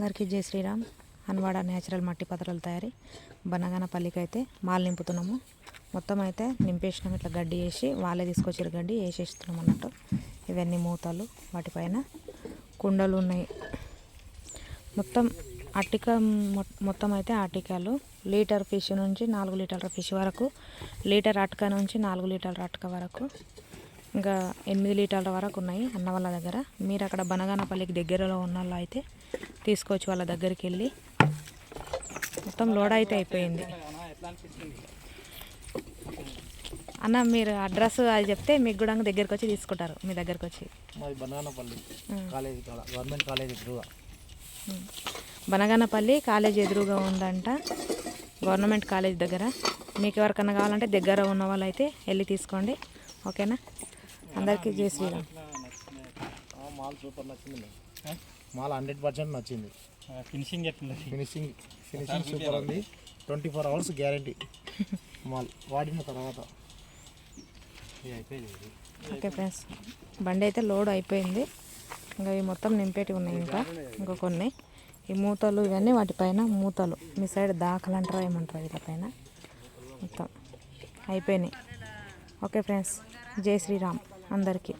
అందరికీ జై శ్రీరామ్. హన్వాడ న్యాచురల్ మట్టి పత్రాల తయారీ. బనగానపల్లికి అయితే మాలు నింపుతున్నాము. మొత్తం అయితే నింపేసినాం ఇట్లా గడ్డి వేసి వాళ్ళే తీసుకొచ్చారు గడ్డి వేసేస్తున్నాం అన్నట్టు. ఇవన్నీ మూతలు వాటిపైన కుండలు ఉన్నాయి. మొత్తం అట్టిక మొత్తం అయితే అట్టికలు లీటర్ ఫిష్ నుంచి నాలుగు లీటర్ల ఫిష్ వరకు లీటర్ అటక నుంచి నాలుగు లీటర్ల అటక వరకు. ఇంకా ఎనిమిది లీటర్ల వరకు ఉన్నాయి అన్న వాళ్ళ దగ్గర. మీరు అక్కడ బనగానపల్లికి దగ్గరలో ఉన్న వాళ్ళు అయితే తీసుకోవచ్చు వాళ్ళ దగ్గరికి వెళ్ళి మొత్తం లోడ్ అయితే అయిపోయింది. అన్న మీరు అడ్రస్ అది చెప్తే మీకు కూడా దగ్గరికి వచ్చి తీసుకుంటారు మీ దగ్గరికి వచ్చి. కాలేజీ గవర్నమెంట్ కాలేజ్ ఎదురుగా. బనగానపల్లి కాలేజ్ ఎదురుగా ఉందంట గవర్నమెంట్ కాలేజ్ దగ్గర. మీకు ఎవరికన్నా కావాలంటే దగ్గర ఉన్న వాళ్ళు అయితే వెళ్ళి తీసుకోండి. ఓకేనా? అందరికీ జై శ్రీరామ్. ఆ, మాల్ సూపర్ నచ్చింది. మాల్ హండ్రెడ్ పర్సెంట్ నచ్చింది. ఫినిషింగ్ ఫినిషింగ్ ఫినిషింగ్ సూపర్ ఉంది. Twenty four hours guarantee. Mall వాడిన తర్వాత. ఓకే ఫ్రెండ్స్ బండి అయితే లోడ్ అయిపోయింది. ఇంకా ఇవి మొత్తం నింపేటి ఉన్నాయి ఇంకా. ఇంకా కొన్ని. ఈ మూతలు ఇవన్నీ వాటిపైన మూతలు. మీ సైడ్ దాఖలు అంటారా ఏమంటారు వీటిపైన మొత్తం అయిపోయినాయి. ఓకే ఫ్రెండ్స్ జై శ్రీరామ్. అందరికీ.